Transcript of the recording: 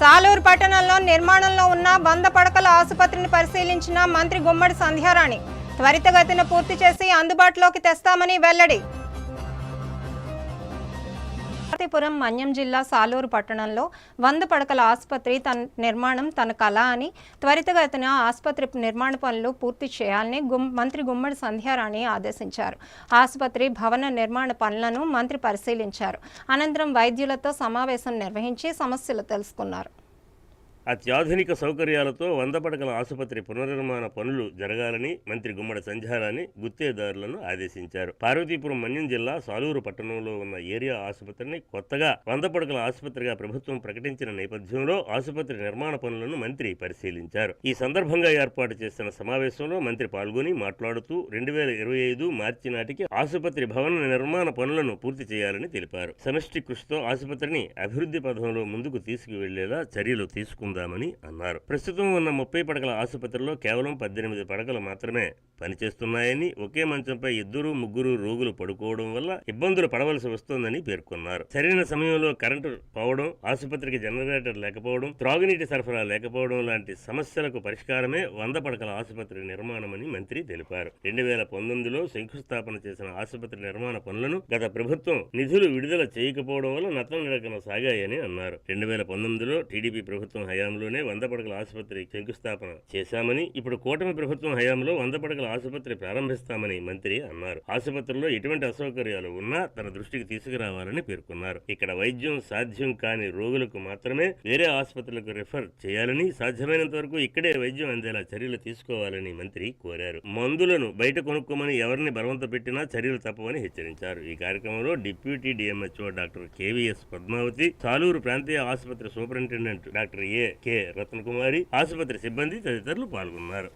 సాలూరు పట్టణంలో నిర్మాణంలో ఉన్న వంద పడకల ఆసుపత్రిని పరిశీలించిన మంత్రి గుమ్మడి సంధ్యారాణి త్వరితగతిన పూర్తి చేసి అందుబాటులోకి తెస్తామని వెల్లడి. పార్వతీపురం మన్యం జిల్లా సాలూరు పట్టణంలో వంద పడకల ఆసుపత్రి తన నిర్మాణం తన కళ అని త్వరితగతిన ఆసుపత్రి నిర్మాణ పనులు పూర్తి చేయాలని గుమ్ మంత్రి గుమ్మడి సంధ్యారాణి ఆదేశించారు. ఆసుపత్రి భవన నిర్మాణ పనులను మంత్రి పరిశీలించారు. అనంతరం వైద్యులతో సమావేశం నిర్వహించి సమస్యలు తెలుసుకున్నారు. అత్యాధునిక సౌకర్యాలతో వంద పడకల ఆసుపత్రి పునర్నిర్మాణ పనులు జరగాలని మంత్రి గుమ్మడి సంధ్యారాణి గుత్తేదారులను ఆదేశించారు. పార్వతీపురం మన్యం జిల్లా సాలూరు పట్టణంలో ఉన్న ఏరియా ఆసుపత్రిని కొత్తగా వంద పడకల ఆసుపత్రిగా ప్రభుత్వం ప్రకటించిన నేపథ్యంలో ఆసుపత్రి నిర్మాణ పనులను మంత్రి పరిశీలించారు. ఈ సందర్భంగా ఏర్పాటు చేసిన సమావేశంలో మంత్రి పాల్గొని మాట్లాడుతూ రెండు వేల ఇరవై ఐదు మార్చి నాటికి ఆసుపత్రి భవన నిర్మాణ పనులను పూర్తి చేయాలని తెలిపారు. సమిష్టి కృషితో ఆసుపత్రిని అభివృద్ధి పథంలో ముందుకు తీసుకువెళ్ళేలా చర్యలు తీసుకుందామని అన్నారు. ప్రస్తుతం ఉన్న ముప్పై పడకల ఆసుపత్రిలో కేవలం పద్దెనిమిది పడకలు మాత్రమే పనిచేస్తున్నాయని ఒకే మంచంపై ఇద్దరు ముగ్గురు రోగులు పడుకోవడం వల్ల ఇబ్బందులు పడవలసి వస్తోందని పేర్కొన్నారు. సరైన సమయంలో కరెంటు పోవడం ఆసుపత్రికి జనరేటర్ లేకపోవడం త్రాగునీటి సరఫరా లేకపోవడం లాంటి సమస్యలకు పరిష్కారమే వంద పడకల ఆసుపత్రి నిర్మాణమని మంత్రి తెలిపారు. రెండు వేల పంతొమ్మిదిలో శంకుస్థాపన చేసిన ఆసుపత్రి నిర్మాణ పనులను గత ప్రభుత్వం నిధులు విడుదల చేయకపోవడం వల్ల నతల నిరకన సాగాయని అన్నారు. రెండు వేల పంతొమ్మిదిలో టీడీపీ ప్రభుత్వం హయాంలోనే వంద పడకల ఆసుపత్రి శంకుస్థాపన చేశామని ఇప్పుడు కూటమి ప్రభుత్వం హయాంలో వంద పడకల ఆసుపత్రి ప్రారంభిస్తామని మంత్రి అన్నారు. ఆసుపత్రిలో ఎటువంటి అసౌకర్యాలు ఉన్నా తన దృష్టికి తీసుకురావాలని పేర్కొన్నారు. ఇక్కడ వైద్యం సాధ్యం కాని రోగులకు మాత్రమే వేరే ఆసుపత్రులకు రిఫర్ చేయాలని సాధ్యమైనంత వరకు ఇక్కడే వైద్యం అందేలా చర్యలు తీసుకోవాలని మంత్రి కోరారు. మందులను బయట కొనుక్కోమని ఎవరిని బలవంత పెట్టినా చర్యలు తప్పవని హెచ్చరించారు. ఈ కార్యక్రమంలో deputy DMHO doctor KVS Padmavathi Saluru ప్రాంతీయ ఆసుపత్రి superintendent doctor A K Ratnakumari ఆసుపత్రి సిబ్బంది తదితరులు పాల్గొన్నారు